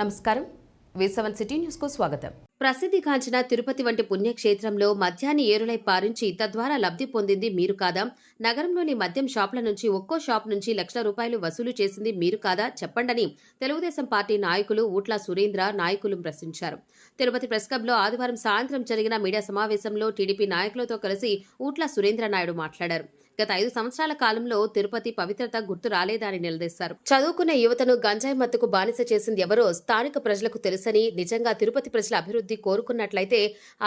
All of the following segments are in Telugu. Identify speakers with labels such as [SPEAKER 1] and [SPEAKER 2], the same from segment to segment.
[SPEAKER 1] నమస్కారం. వేసవన్ సిటీ న్యూస్కు స్వాగతం ప్రసిద్ధిగాంచిన తిరుపతి వంటి పుణ్యక్షేత్రంలో మద్యాన్ని ఏరులై పారించి తద్వారా లబ్ధి పొందింది మీరు కాదా? నగరంలోని మద్యం షాపుల నుంచి ఒక్కో షాప్ నుంచి లక్షల రూపాయలు వసూలు చేసింది మీరు కాదా? చెప్పండని తెలుగుదేశం పార్టీ నాయకులు ఊట్ల సురేంద్ర నాయకులు ప్రశ్నించారు. తిరుపతి ప్రెస్ క్లబ్లో ఆదివారం సాయంత్రం జరిగిన మీడియా సమావేశంలో టీడీపీ నాయకులతో కలిసి ఊట్ల సురేంద్ర నాయుడు మాట్లాడారు. గత ఐదు సంవత్సరాల కాలంలో తిరుపతి పవిత్రత గుర్తు రాలేదని నిలదీశారు. చదువుకున్న యువతను గంజాయి మత్తుకు బానిస చేసింది ఎవరో స్థానిక ప్రజలకు తెలుసని నిజంగా తిరుపతి ప్రజల అభివృద్ధి కోరుకున్నట్లయితే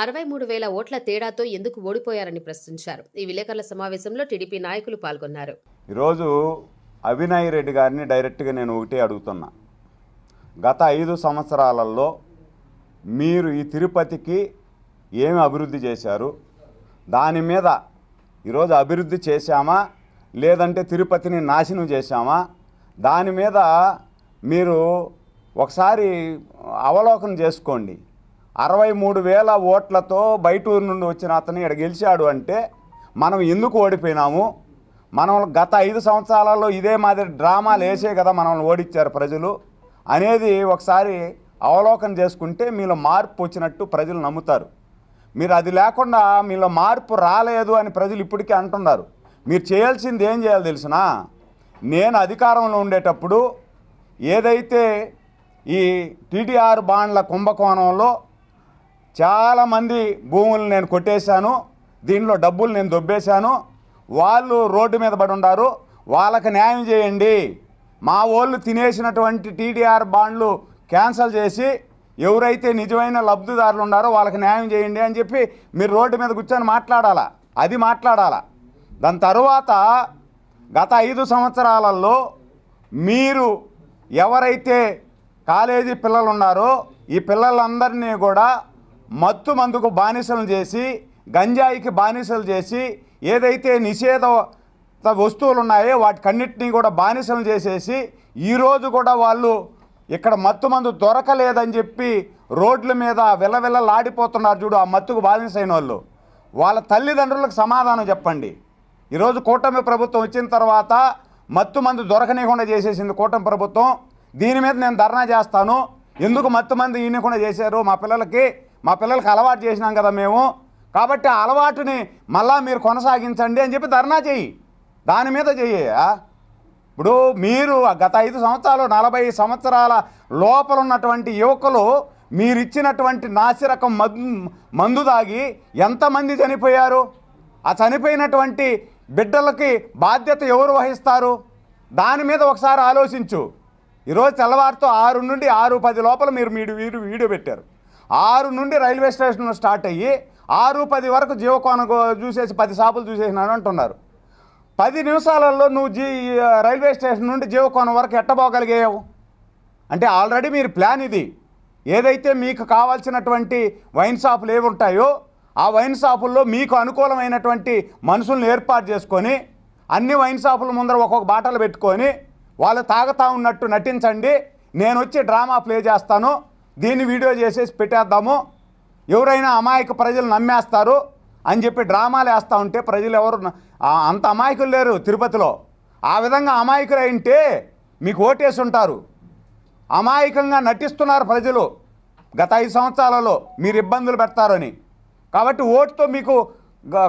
[SPEAKER 1] అరవై మూడు వేల ఓట్ల తేడాతో ఎందుకు ఓడిపోయారని ప్రశ్నించారు. ఈ విలేకరుల సమావేశంలో టీడీపీ నాయకులు పాల్గొన్నారు.
[SPEAKER 2] ఈరోజు అవినాయ్ రెడ్డి గారిని డైరెక్ట్గా నేను ఒకటే అడుగుతున్నా. గత ఐదు సంవత్సరాలలో మీరు ఈ తిరుపతికి ఏమి అభివృద్ధి చేశారు? దాని మీద ఈరోజు అభివృద్ధి చేశామా? లేదంటే తిరుపతిని నాశనం చేశామా? దాని మీద మీరు ఒకసారి అవలోకనం చేసుకోండి. అరవై మూడు వేల ఓట్లతో బయట ఊరు నుండి వచ్చిన అతను ఇక్కడ గెలిచాడు అంటే మనం ఎందుకు ఓడిపోయినాము? మనం గత ఐదు సంవత్సరాలలో ఇదే మాదిరి డ్రామాలు వేసే కదా మనల్ని ఓడించారు ప్రజలు అనేది ఒకసారి అవలోకనం చేసుకుంటే మీలో మార్పు వచ్చినట్టు ప్రజలు నమ్ముతారు. మీరు అది లేకుండా మీలో మార్పు రాలేదు అని ప్రజలు ఇప్పటికీ అంటున్నారు. మీరు చేయాల్సింది ఏం చేయాలి తెలిసిన? నేను అధికారంలో ఉండేటప్పుడు ఏదైతే ఈ టీటీఆర్ బాండ్ల కుంభకోణంలో చాలామంది భూములు నేను కొట్టేశాను దీనిలో డబ్బులు నేను దొబ్బేశాను వాళ్ళు రోడ్డు మీద పడి ఉన్నారు వాళ్ళకి న్యాయం చేయండి. మా వాళ్ళు తినేసినటువంటి టీడీఆర్ బాండ్లు క్యాన్సిల్ చేసి ఎవరైతే నిజమైన లబ్ధిదారులు ఉన్నారో వాళ్ళకి న్యాయం చేయండి అని చెప్పి మీరు రోడ్డు మీద కూర్చొని మాట్లాడాలా? అది మాట్లాడాలా? దాని తరువాత గత ఐదు సంవత్సరాలలో మీరు ఎవరైతే కాలేజీ పిల్లలు ఉన్నారో ఈ పిల్లలందరినీ కూడా మత్తు మందుకు బానిసలు చేసి గంజాయికి బానిసలు చేసి ఏదైతే నిషేధ వస్తువులు ఉన్నాయో వాటికన్నిటినీ కూడా బానిసలు చేసేసి ఈరోజు కూడా వాళ్ళు ఇక్కడ మత్తు మందు దొరకలేదని చెప్పి రోడ్ల మీద విలవిలలాడిపోతున్నారు చూడు ఆ మత్తుకు బాధించైన వాళ్ళు వాళ్ళ తల్లిదండ్రులకు సమాధానం చెప్పండి. ఈరోజు కూటమి ప్రభుత్వం వచ్చిన తర్వాత మత్తు మందు దొరకనీయకుండా చేసేసింది కూటమి ప్రభుత్వం. దీని మీద నేను ధర్నా చేస్తాను. ఎందుకు మత్తు మంది ఈయనకుండా చేశారు? మా పిల్లలకి మా పిల్లలకి అలవాటు చేసినాం కదా మేము. కాబట్టి ఆ అలవాటుని మళ్ళా మీరు కొనసాగించండి అని చెప్పి ధర్నా చెయ్యి దాని మీద చెయ్యా ఇప్పుడు మీరు గత ఐదు సంవత్సరాలు నలభై సంవత్సరాల లోపల ఉన్నటువంటి యువకులు మీరిచ్చినటువంటి నాసిరకం మందు మందు తాగి ఎంతమంది చనిపోయారు? ఆ చనిపోయినటువంటి బిడ్డలకి బాధ్యత ఎవరు వహిస్తారు? దాని మీద ఒకసారి ఆలోచించు. ఈరోజు తెల్లవారితో ఆరు నుండి ఆరు పది లోపల మీరు మీరు వీడియో వీడియో పెట్టారు. ఆరు నుండి రైల్వే స్టేషన్ స్టార్ట్ అయ్యి ఆరు పది వరకు జీవకోన చూసేసి పది షాపులు చూసేసినాను అంటున్నారు. పది నిమిషాలలో నువ్వు జీ రైల్వే స్టేషన్ నుండి జీవకోణం వరకు ఎట్టబోగలిగేవు? అంటే ఆల్రెడీ మీరు ప్లాన్ ఇది. ఏదైతే మీకు కావాల్సినటువంటి వైన్ షాపులు ఏవి ఉంటాయో ఆ వైన్ షాపుల్లో మీకు అనుకూలమైనటువంటి మనుషులను ఏర్పాటు చేసుకొని అన్ని వైన్ షాపుల ముందర ఒక్కొక్క బాటలు పెట్టుకొని వాళ్ళు తాగుతా ఉన్నట్టు నటించండి. నేను వచ్చి డ్రామా ప్లే చేస్తాను. దీన్ని వీడియో చేసేసి పెట్టేద్దాము. ఎవరైనా అమాయక ప్రజలు నమ్మేస్తారు. అని చెప్పి డ్రామాలు వేస్తూ ఉంటే ప్రజలు ఎవరు అంత అమాయకులు లేరు తిరుపతిలో. ఆ విధంగా అమాయకులు ఉంటే మీకు ఓటేసి ఉంటారు అమాయకంగా నటిస్తున్నారు ప్రజలు గత ఐదు సంవత్సరాలలో మీరు ఇబ్బందులు పెడతారని. కాబట్టి ఓటుతో మీకు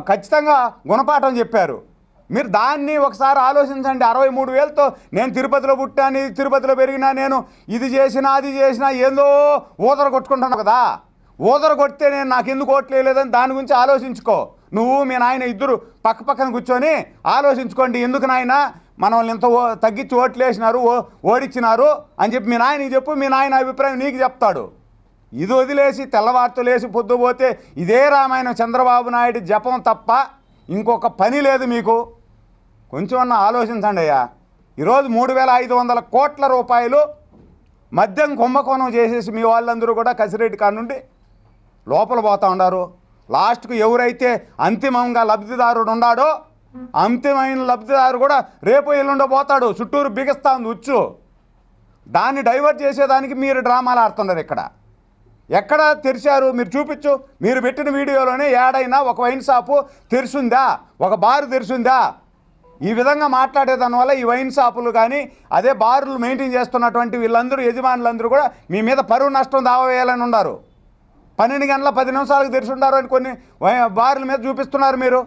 [SPEAKER 2] ఖచ్చితంగా గుణపాఠం చెప్పారు. మీరు దాన్ని ఒకసారి ఆలోచించండి. అరవై మూడు వేలతో నేను తిరుపతిలో పుట్టాను ఇది తిరుపతిలో పెరిగినా నేను ఇది చేసినా అది చేసినా ఏందో ఊదర కొట్టుకుంటాను కదా. ఊదర కొడితే నేను నాకు ఎందుకు ఓట్లేదని దాని గురించి ఆలోచించుకో. నువ్వు మీ నాయన ఇద్దరు పక్క పక్కన కూర్చొని ఆలోచించుకోండి. ఎందుకు నాయన? మనల్ని ఇంత ఓ- తగ్గించి ఓట్లు వేసినారు ఓ- ఓడిచ్చినారు అని చెప్పి మీ నాయనకి చెప్పు మీ నాయన అభిప్రాయం నీకు చెప్తాడు. ఇది వదిలేసి తెల్లవార్తలు లేసి పొద్దుపోతే ఇదే రామాయణం చంద్రబాబు నాయుడు జపం తప్ప ఇంకొక పని లేదు మీకు. కొంచెం అన్న ఆలోచించండి అయ్యా. ఈరోజు మూడు వేల ఐదు వందల కోట్ల రూపాయలు మద్యం కుంభకోణం చేసేసి మీ వాళ్ళందరూ కూడా కసిరెడ్డి కాడ నుండి లోపల పోతా ఉన్నారు. లాస్ట్కు ఎవరైతే అంతిమంగా లబ్ధిదారుడు ఉన్నాడో అంతిమైన లబ్ధిదారు కూడా రేపు ఎల్లుండో పోతాడు. చుట్టూరు బిగిస్తా ఉంది ఉచ్చు. దాన్ని డైవర్ట్ చేసేదానికి మీరు డ్రామాలు ఆడుతున్నారు ఇక్కడ. ఎక్కడ తెరిచారు మీరు చూపించు. మీరు పెట్టిన వీడియోలోనే ఏడైనా ఒక వైన్ షాపు తెరిచిందా? ఒక బారు తెరిచిందా? ఈ విధంగా మాట్లాడే దానివల్ల ఈ వైన్ షాపులు కానీ అదే బారులు మెయింటైన్ చేస్తున్నటువంటి వీళ్ళందరూ యజమానులందరూ కూడా మీ మీద పరువు నష్టం దావా వేయాలని ఉన్నారు. పన్నెండు గంటల పది నిమిషాలకు తెరిచి ఉండారు అని కొన్ని వై- బార్ల మీద చూపిస్తున్నారు మీరు.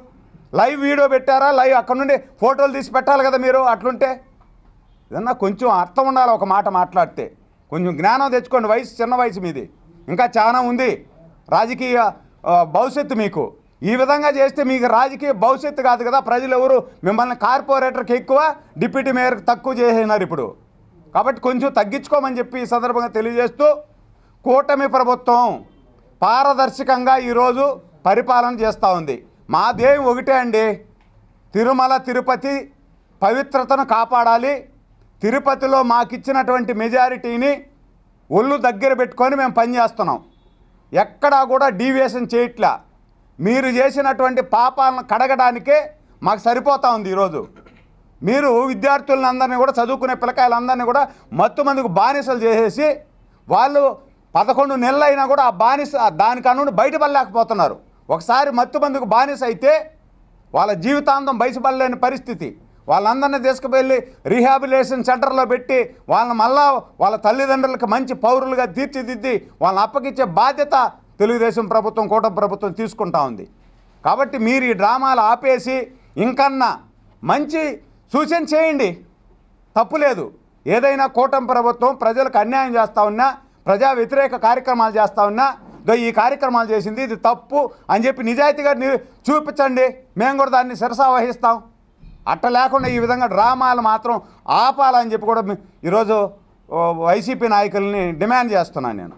[SPEAKER 2] లైవ్ వీడియో పెట్టారా? లైవ్ అక్కడ నుండి ఫోటోలు తీసి పెట్టాలి కదా మీరు? అట్లుంటే ఏదన్నా కొంచెం అర్థం ఉండాలి ఒక మాట మాట్లాడితే. కొంచెం జ్ఞానం తెచ్చుకోండి. వయసు చిన్న వయసు మీది. ఇంకా చాలా ఉంది. రాజకీయ భవిష్యత్తు మీకు. ఈ విధంగా చేస్తే మీకు రాజకీయ భవిష్యత్తు కాదు కదా. ప్రజలు ఎవరు మిమ్మల్ని కార్పొరేటర్కి ఎక్కువ డిప్యూటీ మేయర్కి తక్కువ చేసినారు ఇప్పుడు. కాబట్టి కొంచెం తగ్గించుకోమని చెప్పి ఈ సందర్భంగా తెలియజేస్తూ కూటమి ప్రభుత్వం పారదర్శకంగా ఈరోజు పరిపాలన చేస్తూ ఉంది. మా దేవి ఒకటే అండి. తిరుమల తిరుపతి పవిత్రతను కాపాడాలి. తిరుపతిలో మాకిచ్చినటువంటి మెజారిటీని ఒళ్ళు దగ్గర పెట్టుకొని మేము పనిచేస్తున్నాం ఎక్కడా కూడా డీవియేషన్ చేయట్లా. మీరు చేసినటువంటి పాపాలను కడగడానికే మాకు సరిపోతా ఉంది ఈరోజు. మీరు విద్యార్థులందరినీ కూడా చదువుకునే పిల్లకాయలందరినీ కూడా మత్తు మందుకు బానిసలు చేసేసి వాళ్ళు పదకొండు నెలలు అయినా కూడా ఆ బానిస దానికన్నా బయటపడలేకపోతున్నారు. ఒకసారి మత్తుబందుకు బానిస అయితే వాళ్ళ జీవితాంతం బయటపడలేని పరిస్థితి. వాళ్ళందరినీ తీసుకువెళ్ళి రీహాబిలేషన్ సెంటర్లో పెట్టి వాళ్ళని మళ్ళా వాళ్ళ తల్లిదండ్రులకు మంచి పౌరులుగా తీర్చిదిద్ది వాళ్ళని అప్పగించే బాధ్యత తెలుగుదేశం ప్రభుత్వం కూటమి ప్రభుత్వం తీసుకుంటా ఉంది. కాబట్టి మీరు ఈ డ్రామాలు ఆపేసి ఇంకన్నా మంచి సూచన చేయండి. తప్పులేదు ఏదైనా కూటమి ప్రభుత్వం ప్రజలకు అన్యాయం చేస్తూ ఉన్నా ప్రజా వ్యతిరేక కార్యక్రమాలు చేస్తూ ఉన్నా దో ఈ కార్యక్రమాలు చేసింది ఇది తప్పు అని చెప్పి నిజాయితీగా చూపించండి. మేము కూడా దాన్ని శిరసా వహిస్తాం. అట్ట లేకుండా ఈ విధంగా డ్రామాలు మాత్రం ఆపాలని చెప్పి కూడా ఈరోజు వైసీపీ నాయకుల్ని డిమాండ్ చేస్తున్నాను నేను.